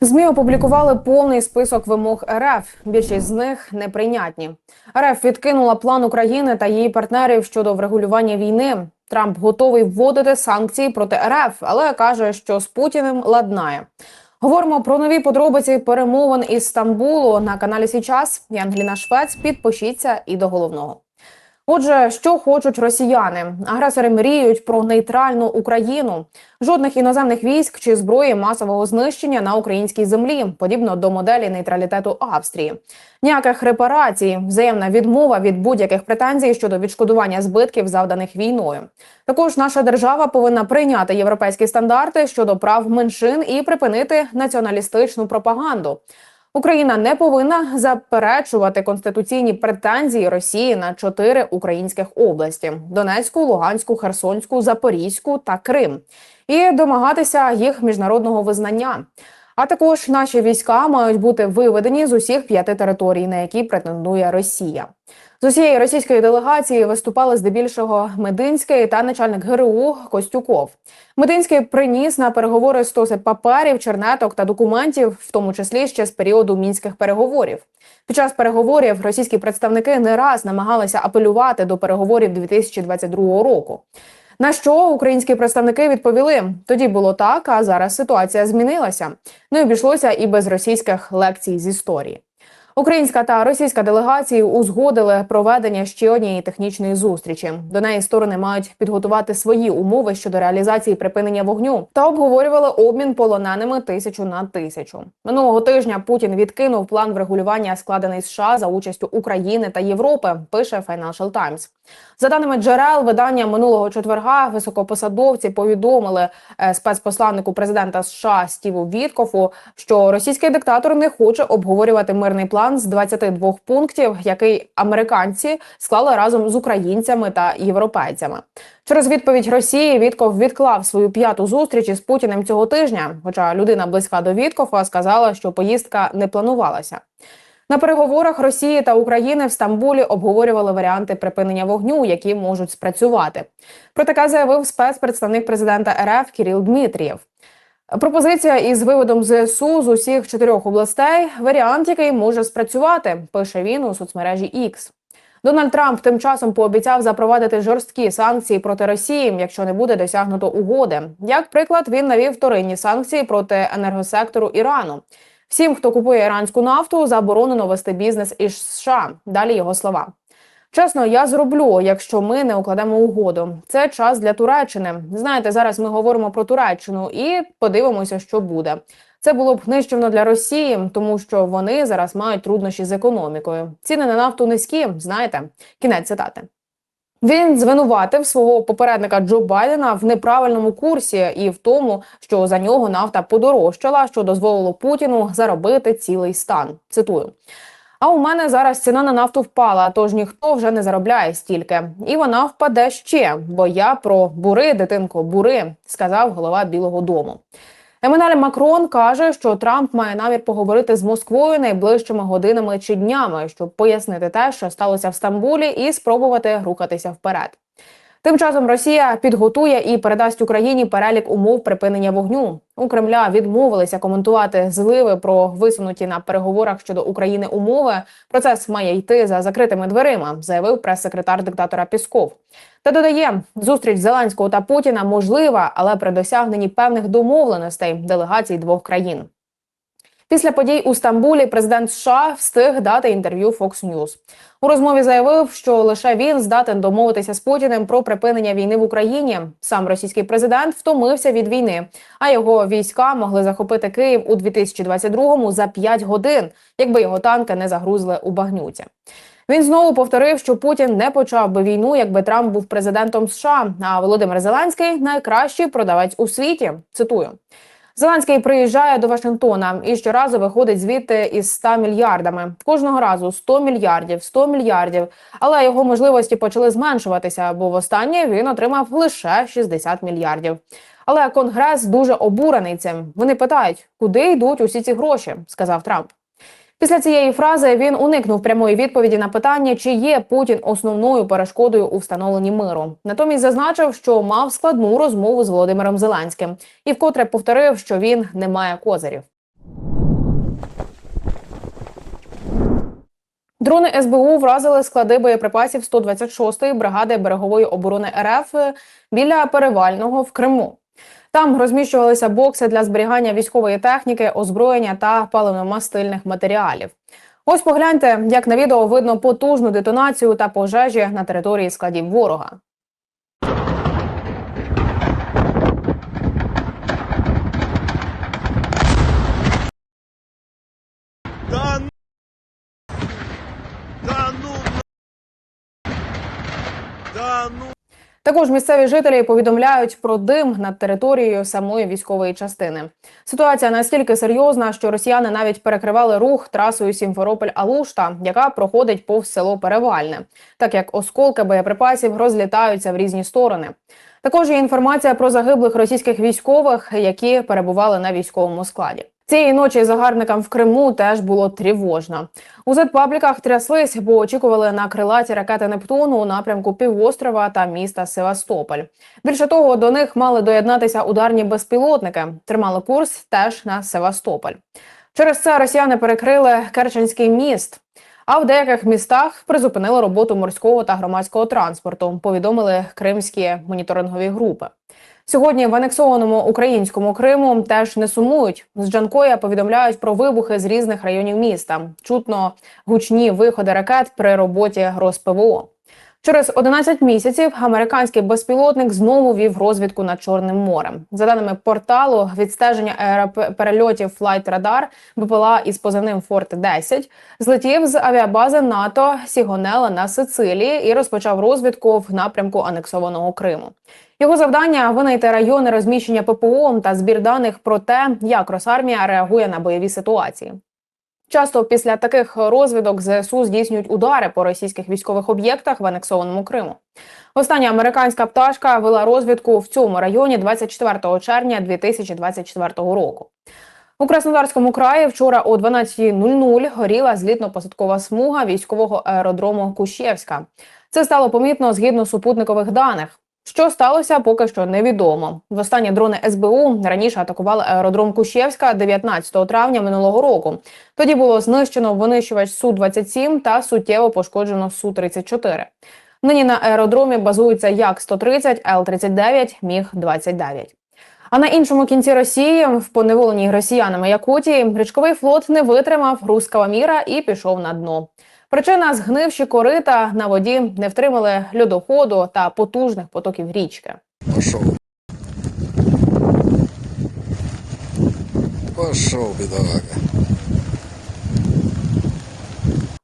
ЗМІ опублікували повний список вимог РФ. Більшість з них неприйнятні. РФ відкинула план України та її партнерів щодо врегулювання війни. Трамп готовий вводити санкції проти РФ, але каже, що з Путіним ладнає. Говоримо про нові подробиці перемовин із Стамбулу на каналі Січас. Я Ангеліна Швець. Підпишіться і до головного. Отже, що хочуть росіяни? Агресори мріють про нейтральну Україну, жодних іноземних військ чи зброї масового знищення на українській землі, подібно до моделі нейтралітету Австрії. Ніяких репарацій, взаємна відмова від будь-яких претензій щодо відшкодування збитків, завданих війною. Також наша держава повинна прийняти європейські стандарти щодо прав меншин і припинити націоналістичну пропаганду. Україна не повинна заперечувати конституційні претензії Росії на чотири українських області: Донецьку, Луганську, Херсонську, Запорізьку та Крим, і домагатися їх міжнародного визнання. А також наші війська мають бути виведені з усіх п'яти територій, на які претендує Росія. З усієї російської делегації виступали здебільшого Мединський та начальник ГРУ Костюков. Мединський приніс на переговори стосить паперів, чернеток та документів, в тому числі ще з періоду мінських переговорів. Під час переговорів російські представники не раз намагалися апелювати до переговорів 2022 року. На що українські представники відповіли: тоді було так, а зараз ситуація змінилася. Не обійшлося і без російських лекцій з історії. Українська та російська делегації узгодили проведення ще однієї технічної зустрічі. До неї сторони мають підготувати свої умови щодо реалізації припинення вогню та обговорювали обмін полоненими тисячу на тисячу. Минулого тижня Путін відкинув план врегулювання, складений США за участю України та Європи. Пише Financial Times. За даними джерел, видання минулого четверга високопосадовці повідомили е, спецпосланнику президента США Стіву Віткофу, що російський диктатор не хоче обговорювати мирний план з 22 пунктів, який американці склали разом з українцями та європейцями. Через відповідь Росії Вітков відклав свою п'яту зустріч із Путіним цього тижня. Хоча людина близька до Віткофа сказала, що поїздка не планувалася. На переговорах Росії та України в Стамбулі обговорювали варіанти припинення вогню, які можуть спрацювати. Про таке заявив спецпредставник президента РФ Кіріл Дмитрієв. Пропозиція із виводом ЗСУ з усіх чотирьох областей варіант, який може спрацювати, пише він у соцмережі X. Дональд Трамп тим часом пообіцяв запровадити жорсткі санкції проти Росії, якщо не буде досягнуто угоди. Як приклад, він навів вторинні санкції проти енергосектору Ірану. Всім, хто купує іранську нафту, заборонено вести бізнес із США. Далі його слова. Чесно, я зроблю, якщо ми не укладемо угоду. Це час для Туреччини. Знаєте, зараз ми говоримо про Туреччину і подивимося, що буде. Це було б нищівно для Росії, тому що вони зараз мають труднощі з економікою. Ціни на нафту низькі. Знаєте, кінець цитати. Він звинуватив свого попередника Джо Байдена в неправильному курсі і в тому, що за нього нафта подорожчала, що дозволило Путіну заробити цілий стан. Цитую. А у мене зараз ціна на нафту впала, тож ніхто вже не заробляє стільки, і вона впаде ще. Бо я про бури, дитинко, бури, сказав голова Білого Дому. Еммануель Макрон каже, що Трамп має намір поговорити з Москвою найближчими годинами чи днями, щоб пояснити те, що сталося в Стамбулі, і спробувати рухатися вперед. Тим часом Росія підготує і передасть Україні перелік умов припинення вогню. У Кремля відмовилися коментувати зливи про висунуті на переговорах щодо України умови. Процес має йти за закритими дверима, заявив прес-секретар диктатора Пісков. Та додає, зустріч Зеленського та Путіна можлива, але при досягненні певних домовленостей делегацій двох країн. Після подій у Стамбулі президент США встиг дати інтерв'ю Fox News. У розмові заявив, що лише він здатен домовитися з Путіним про припинення війни в Україні. Сам російський президент втомився від війни, а його війська могли захопити Київ у 2022-му за 5 годин, якби його танки не загрузли у багнюці. Він знову повторив, що Путін не почав би війну, якби Трамп був президентом США. А Володимир Зеленський найкращий продавець у світі. Цитую. Зеленський приїжджає до Вашингтона і щоразу виходить звідти із 100 мільярдами. Кожного разу 100 мільярдів, 100 мільярдів. Але його можливості почали зменшуватися, бо востаннє він отримав лише 60 мільярдів. Але конгрес дуже обурений цим. Вони питають, куди йдуть усі ці гроші, сказав Трамп. Після цієї фрази він уникнув прямої відповіді на питання, чи є Путін основною перешкодою у встановленні миру. Натомість зазначив, що мав складну розмову з Володимиром Зеленським і вкотре повторив, що він не має козирів. Дрони СБУ вразили склади боєприпасів 126-ї бригади берегової оборони РФ біля перевального в Криму. Там розміщувалися бокси для зберігання військової техніки, озброєння та паливно-мастильних матеріалів. Ось погляньте, як на відео видно потужну детонацію та пожежі на території складів ворога. Також місцеві жителі повідомляють про дим над територією самої військової частини. Ситуація настільки серйозна, що росіяни навіть перекривали рух трасою Сімферополь-Алушта, яка проходить повз село Перевальне, так як осколки боєприпасів розлітаються в різні сторони. Також є інформація про загиблих російських військових, які перебували на військовому складі. Цієї ночі загарбникам в Криму теж було тривожно. У зетпабліках тряслись, бо очікували на крилаті ракети Нептуну у напрямку півострова та міста Севастополь. Більше того, до них мали доєднатися ударні безпілотники. Тримали курс теж на Севастополь. Через це росіяни перекрили Керченський міст. А в деяких містах призупинили роботу морського та громадського транспорту. Повідомили кримські моніторингові групи. Сьогодні в анексованому українському Криму теж не сумують. З Джанкоя повідомляють про вибухи з різних районів міста. Чутно гучні виходи ракет при роботі РосПВО. Через 11 місяців американський безпілотник знову вів розвідку над Чорним морем. За даними порталу, відстеження аероперельотів Flight Radar БПЛА із позивним Форт 10 злетів з авіабази НАТО Сігонела на Сицилії і розпочав розвідку в напрямку анексованого Криму. Його завдання винайти райони розміщення ППО та збір даних про те, як Росармія реагує на бойові ситуації. Часто після таких розвідок ЗСУ здійснюють удари по російських військових об'єктах в анексованому Криму. Остання американська пташка вела розвідку в цьому районі 24 червня 2024 року. У Краснодарському краї вчора о 12.00 горіла злітно-посадкова смуга військового аеродрому Кущевська. Це стало помітно згідно супутникових даних. Що сталося, поки що невідомо. Востаннє дрони СБУ раніше атакували аеродром Кущевська 19 травня минулого року. Тоді було знищено винищувач су 27 та суттєво пошкоджено су 34 Нині на аеродромі базуються як 130 Л-39, Міг 29 А на іншому кінці Росії, в поневоленій росіянами Якутії, річковий флот не витримав руского міра і пішов на дно. Причина згнивші корита на воді не втримали льодоходу та потужних потоків річки. Пошов, Пошел, бедолага.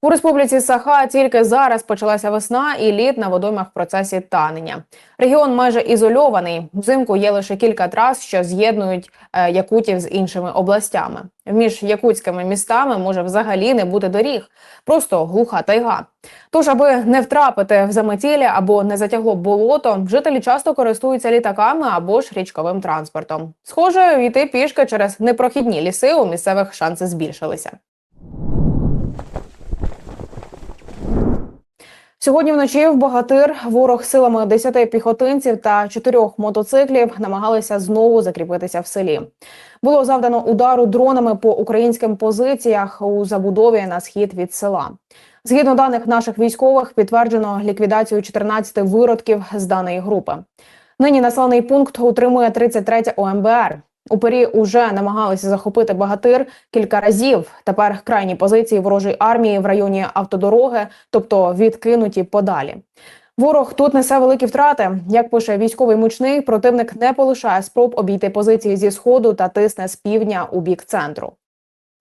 У республіці Саха тільки зараз почалася весна, і лід на водоймах в процесі танення. Регіон майже ізольований. Взимку є лише кілька трас, що з'єднують е, якутів з іншими областями. Між якутськими містами може взагалі не бути доріг, просто глуха тайга. Тож, аби не втрапити в заметілля або не затягло болото, жителі часто користуються літаками або ж річковим транспортом. Схоже, йти пішки через непрохідні ліси у місцевих шанси збільшилися. Сьогодні вночі в Богатир ворог силами 10 піхотинців та 4 мотоциклів намагалися знову закріпитися в селі. Було завдано удару дронами по українським позиціях у забудові на схід від села. Згідно даних наших військових, підтверджено ліквідацію 14 виродків з даної групи. Нині населений пункт утримує 33 ОМБР. Упері уже намагалися захопити багатир кілька разів. Тепер крайні позиції ворожої армії в районі автодороги, тобто відкинуті подалі. Ворог тут несе великі втрати. Як пише військовий мучний, противник не полишає спроб обійти позиції зі сходу та тисне з півдня у бік центру.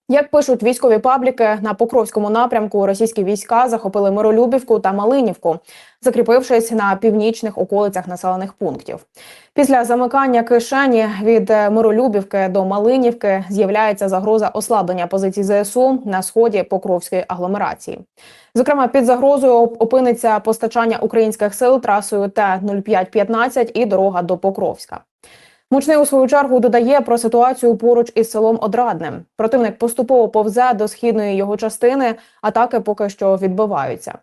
Як пишуть військові пабліки, на Покровському напрямку російські війська захопили Миролюбівку та Малинівку, закріпившись на північних околицях населених пунктів. Після замикання кишені від Миролюбівки до Малинівки з'являється загроза ослаблення позицій ЗСУ на сході Покровської агломерації. Зокрема, під загрозою опиниться постачання українських сил трасою Т-0515 і дорога до Покровська. Мучний у свою чергу додає про ситуацію поруч із селом Одрадним. Противник поступово повзе до східної його частини. Атаки поки що відбиваються.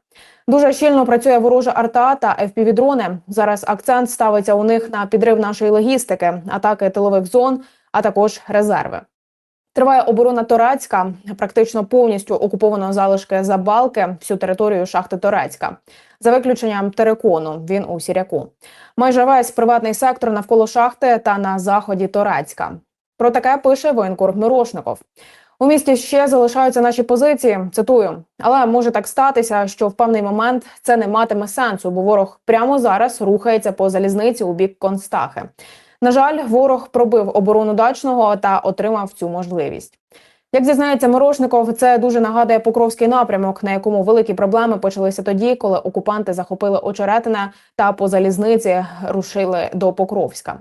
Дуже щільно працює ворожа арта та FPV-дрони. Зараз акцент ставиться у них на підрив нашої логістики, атаки тилових зон, а також резерви. Триває оборона Торецька, практично повністю окуповано залишки Забалки, всю територію шахти Торецька. За виключенням терикону, він у Сіряку. Майже весь приватний сектор навколо шахти та на заході Торецька. Про таке пише воєнкор Мирошников. У місті ще залишаються наші позиції. Цитую, але може так статися, що в певний момент це не матиме сенсу, бо ворог прямо зараз рухається по залізниці у бік Констахи. На жаль, ворог пробив оборону дачного та отримав цю можливість. Як зізнається Морошников, це дуже нагадує Покровський напрямок, на якому великі проблеми почалися тоді, коли окупанти захопили Очеретине та по залізниці рушили до Покровська.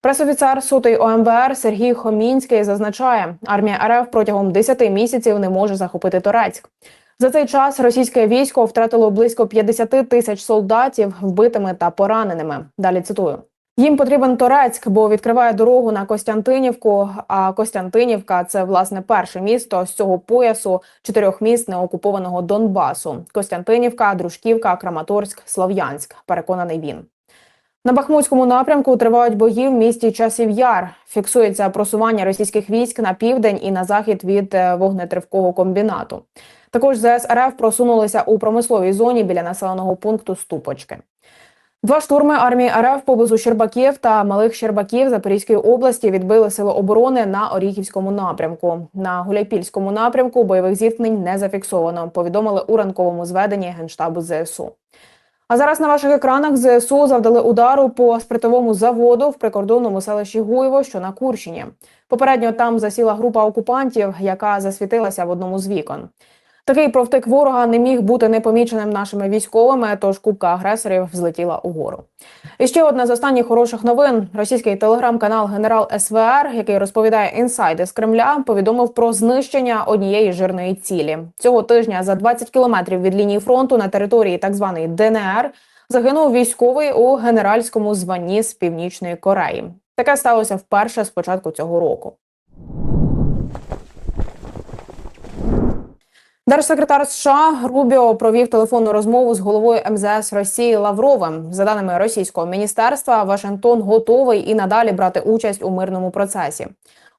Пресофіцер сотої ОМБР Сергій Хомінський зазначає, армія РФ протягом 10 місяців не може захопити Торецьк. За цей час російське військо втратило близько 50 тисяч солдатів вбитими та пораненими. Далі цитую. Їм потрібен Торецьк, бо відкриває дорогу на Костянтинівку. А Костянтинівка це власне перше місто з цього поясу чотирьох міст неокупованого Донбасу: Костянтинівка, Дружківка, Краматорськ, Слов'янськ. Переконаний він. На Бахмутському напрямку тривають бої в місті Часів Яр. Фіксується просування російських військ на південь і на захід від е, вогнетривкого комбінату. Також ЗС РФ просунулися у промисловій зоні біля населеного пункту Ступочки. Два штурми армії РФ поблизу Щербаків та Малих Щербаків Запорізької області відбили сили оборони на Оріхівському напрямку. На Гуляйпільському напрямку бойових зіткнень не зафіксовано. Повідомили у ранковому зведенні генштабу ЗСУ. А зараз на ваших екранах ЗСУ завдали удару по спиртовому заводу в прикордонному селищі Гуєво, що на Курщині. Попередньо там засіла група окупантів, яка засвітилася в одному з вікон. Такий провтик ворога не міг бути непоміченим нашими військовими, тож кубка агресорів взлетіла угору. І ще одна з останніх хороших новин: російський телеграм-канал Генерал СВР, який розповідає інсайди з Кремля, повідомив про знищення однієї жирної цілі. Цього тижня за 20 кілометрів від лінії фронту на території так званої ДНР загинув військовий у генеральському званні з північної Кореї. Таке сталося вперше з початку цього року. Держсекретар США Рубіо провів телефонну розмову з головою МЗС Росії Лавровим. За даними російського міністерства, Вашингтон готовий і надалі брати участь у мирному процесі.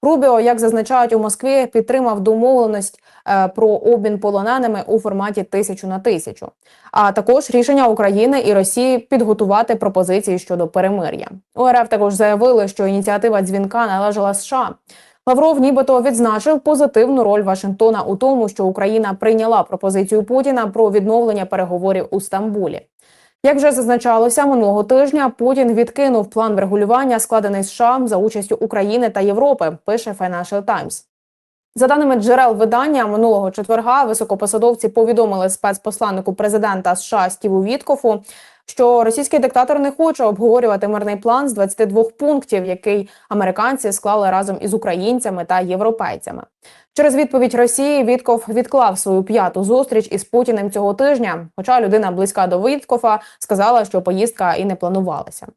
Рубіо, як зазначають у Москві, підтримав домовленість е, про обмін полоненими у форматі тисячу на тисячу, а також рішення України і Росії підготувати пропозиції щодо перемир'я. У РФ також заявили, що ініціатива дзвінка належала США. Лавров нібито відзначив позитивну роль Вашингтона у тому, що Україна прийняла пропозицію Путіна про відновлення переговорів у Стамбулі. Як вже зазначалося минулого тижня, Путін відкинув план врегулювання, складений США за участю України та Європи. Пише Financial Times. За даними джерел видання минулого четверга, високопосадовці повідомили спецпосланнику президента США Стіву Віткофу, що російський диктатор не хоче обговорювати мирний план з 22 пунктів, який американці склали разом із українцями та європейцями. Через відповідь Росії Вітков відклав свою п'яту зустріч із Путіним цього тижня. Хоча людина близька до Віткофа сказала, що поїздка і не планувалася.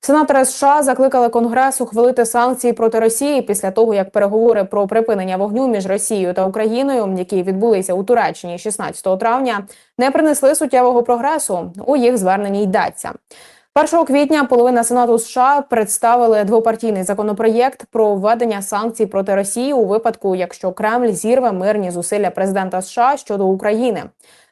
Сенатори США закликали Конгрес ухвалити санкції проти Росії після того, як переговори про припинення вогню між Росією та Україною, які відбулися у Туреччині 16 травня, не принесли суттєвого прогресу. У їх зверненні йдеться. 1 квітня половина Сенату США представили двопартійний законопроєкт про введення санкцій проти Росії у випадку, якщо Кремль зірве мирні зусилля президента США щодо України.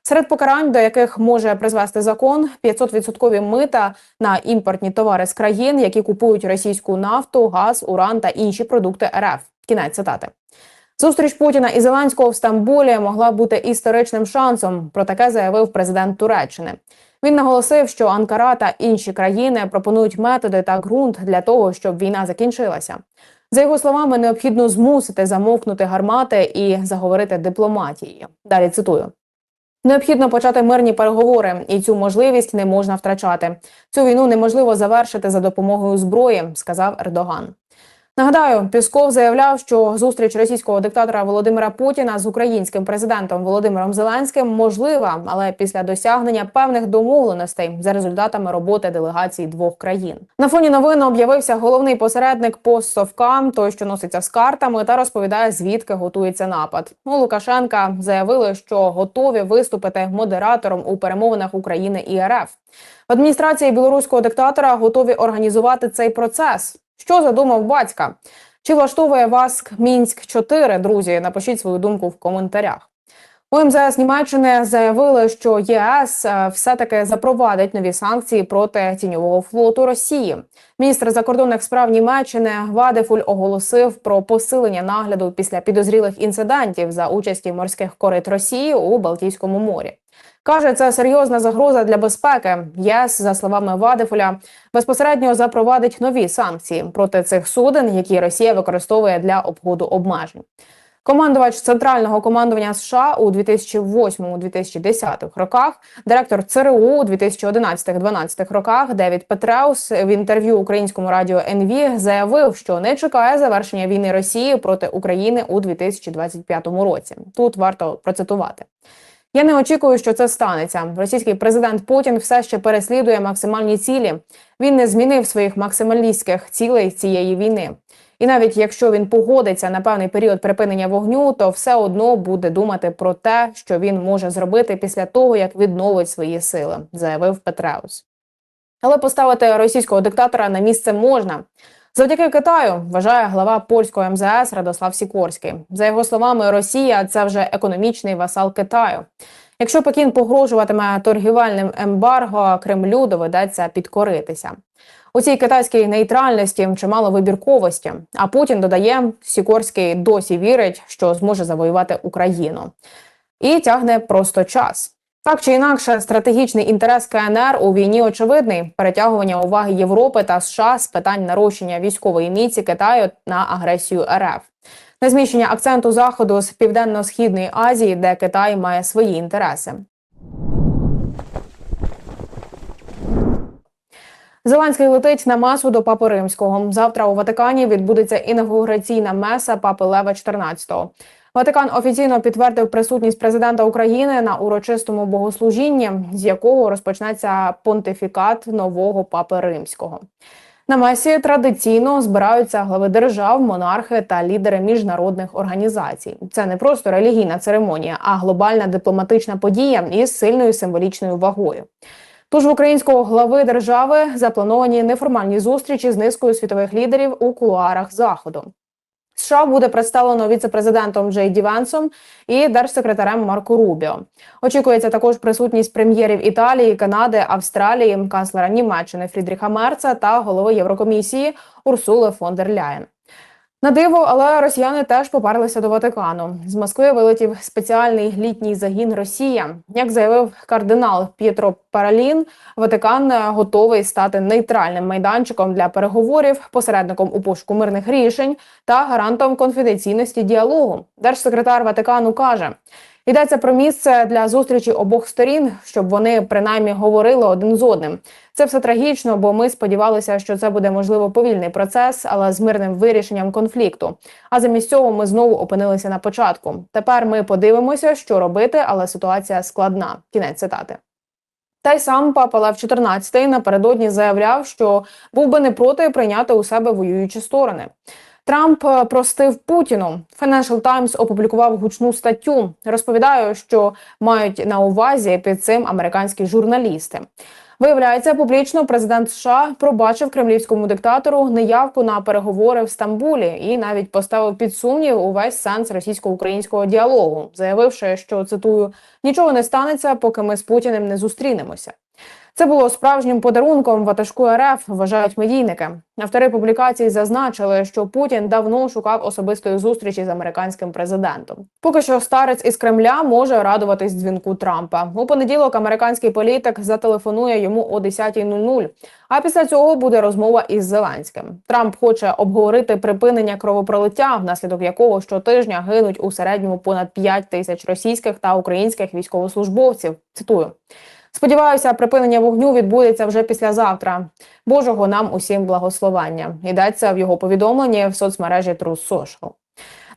Серед покарань, до яких може призвести закон, 500% мита на імпортні товари з країн, які купують російську нафту, газ, уран та інші продукти РФ. Кінець цитати. Зустріч Путіна і Зеленського в Стамбулі могла бути історичним шансом. Про таке заявив президент Туреччини. Він наголосив, що Анкара та інші країни пропонують методи та ґрунт для того, щоб війна закінчилася. За його словами, необхідно змусити замовкнути гармати і заговорити дипломатією. Далі цитую. Необхідно почати мирні переговори, і цю можливість не можна втрачати. Цю війну неможливо завершити за допомогою зброї, сказав Ердоган. Нагадаю, Пісков заявляв, що зустріч російського диктатора Володимира Путіна з українським президентом Володимиром Зеленським можлива, але після досягнення певних домовленостей за результатами роботи делегацій двох країн. На фоні новин об'явився головний посередник постсовка, той, що носиться з картами, та розповідає, звідки готується напад. У Лукашенка заявили, що готові виступити модератором у перемовинах України і РФ. В адміністрації білоруського диктатора готові організувати цей процес. Що задумав батька? Чи влаштовує вас Мінськ 4 Друзі, напишіть свою думку в коментарях. У МЗС Німеччини заявили, що ЄС е, все-таки запровадить нові санкції проти тіньового флоту Росії. Міністр закордонних справ Німеччини Вадефуль оголосив про посилення нагляду після підозрілих інцидентів за участі морських корит Росії у Балтійському морі. Каже, це серйозна загроза для безпеки. ЄС, за словами Вадефуля, безпосередньо запровадить нові санкції проти цих суден, які Росія використовує для обходу обмежень. Командувач центрального командування США у 2008-2010 роках, директор ЦРУ у 2011-2012 роках Девід Петреус в інтерв'ю українському радіо НВ заявив, що не чекає завершення війни Росії проти України у 2025 році. Тут варто процитувати. Я не очікую, що це станеться. Російський президент Путін все ще переслідує максимальні цілі. Він не змінив своїх максималістських цілей цієї війни. І навіть якщо він погодиться на певний період припинення вогню, то все одно буде думати про те, що він може зробити після того, як відновить свої сили, заявив Петреус. Але поставити російського диктатора на місце можна. Завдяки Китаю вважає глава польського МЗС Радослав Сікорський. За його словами, Росія це вже економічний васал Китаю. Якщо Пекін погрожуватиме торгівельним ембарго, Кремлю доведеться підкоритися. У цій китайській нейтральності чимало вибірковості. А Путін додає, Сікорський досі вірить, що зможе завоювати Україну, і тягне просто час. Так чи інакше, стратегічний інтерес КНР у війні очевидний перетягування уваги Європи та США з питань нарощення військової міці Китаю на агресію РФ. На зміщення акценту заходу з південно-східної Азії, де Китай має свої інтереси. Зеленський летить на масу до Папи Римського. Завтра у Ватикані відбудеться інаугураційна меса Папи Лева XIV. Ватикан офіційно підтвердив присутність президента України на урочистому богослужінні, з якого розпочнеться понтифікат нового папи римського. На месі традиційно збираються глави держав, монархи та лідери міжнародних організацій. Це не просто релігійна церемонія, а глобальна дипломатична подія із сильною символічною вагою. Тож в українського глави держави заплановані неформальні зустрічі з низкою світових лідерів у кулуарах заходу. США буде представлено віце-президентом Джей Ді Венсом і держсекретарем Марко Рубіо. Очікується також присутність прем'єрів Італії, Канади, Австралії, канцлера Німеччини Фрідріха Мерца та голови Єврокомісії Урсули фон дер Ляєн. На диво, але росіяни теж попарилися до Ватикану. З Москви вилетів спеціальний літній загін Росія. Як заявив кардинал П'єтро Паралін, Ватикан готовий стати нейтральним майданчиком для переговорів, посередником у пошуку мирних рішень та гарантом конфіденційності діалогу. Держсекретар Ватикану каже. Йдеться про місце для зустрічі обох сторін, щоб вони принаймні говорили один з одним. Це все трагічно, бо ми сподівалися, що це буде можливо повільний процес, але з мирним вирішенням конфлікту. А замість цього ми знову опинилися на початку. Тепер ми подивимося, що робити, але ситуація складна. Кінець цитати. Та й сам папа Лев XIV напередодні заявляв, що був би не проти прийняти у себе воюючі сторони. Трамп е, простив Путіну. Financial Times опублікував гучну статтю. Розповідає, що мають на увазі під цим американські журналісти. Виявляється, публічно президент США пробачив кремлівському диктатору неявку на переговори в Стамбулі і навіть поставив під сумнів увесь сенс російсько-українського діалогу, заявивши, що цитую нічого не станеться, поки ми з Путіним не зустрінемося. Це було справжнім подарунком ватажку РФ, вважають медійники. Автори публікації зазначили, що Путін давно шукав особистої зустрічі з американським президентом. Поки що старець із Кремля може радуватись дзвінку Трампа. У понеділок американський політик зателефонує йому о 10.00, А після цього буде розмова із Зеленським. Трамп хоче обговорити припинення кровопролиття, внаслідок якого щотижня гинуть у середньому понад 5 тисяч російських та українських військовослужбовців. Цитую. Сподіваюся, припинення вогню відбудеться вже післязавтра. Божого нам усім благословення. Йдеться в його повідомленні в соцмережі True Social.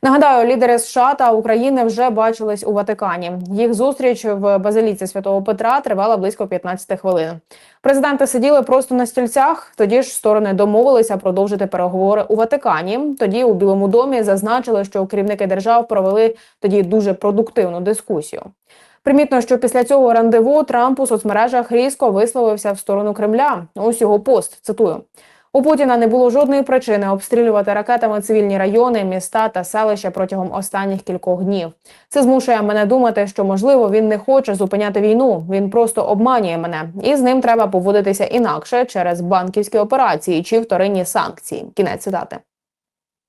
Нагадаю, лідери США та України вже бачились у Ватикані. Їх зустріч в базиліці святого Петра тривала близько 15 хвилин. Президенти сиділи просто на стільцях. Тоді ж сторони домовилися продовжити переговори у Ватикані. Тоді у Білому домі зазначили, що керівники держав провели тоді дуже продуктивну дискусію. Примітно, що після цього рандеву Трамп у соцмережах різко висловився в сторону Кремля. Ось його пост цитую. У Путіна не було жодної причини обстрілювати ракетами цивільні райони, міста та селища протягом останніх кількох днів. Це змушує мене думати, що можливо він не хоче зупиняти війну. Він просто обманює мене, і з ним треба поводитися інакше через банківські операції чи вторинні санкції. Кінець цитати.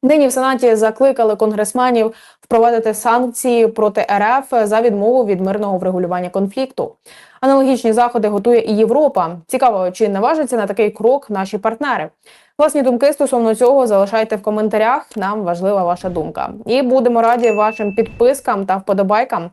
Нині в Сенаті закликали конгресменів впровадити санкції проти РФ за відмову від мирного врегулювання конфлікту. Аналогічні заходи готує і Європа. Цікаво, чи наважаться на такий крок наші партнери. Власні думки стосовно цього залишайте в коментарях. Нам важлива ваша думка. І будемо раді вашим підпискам та вподобайкам.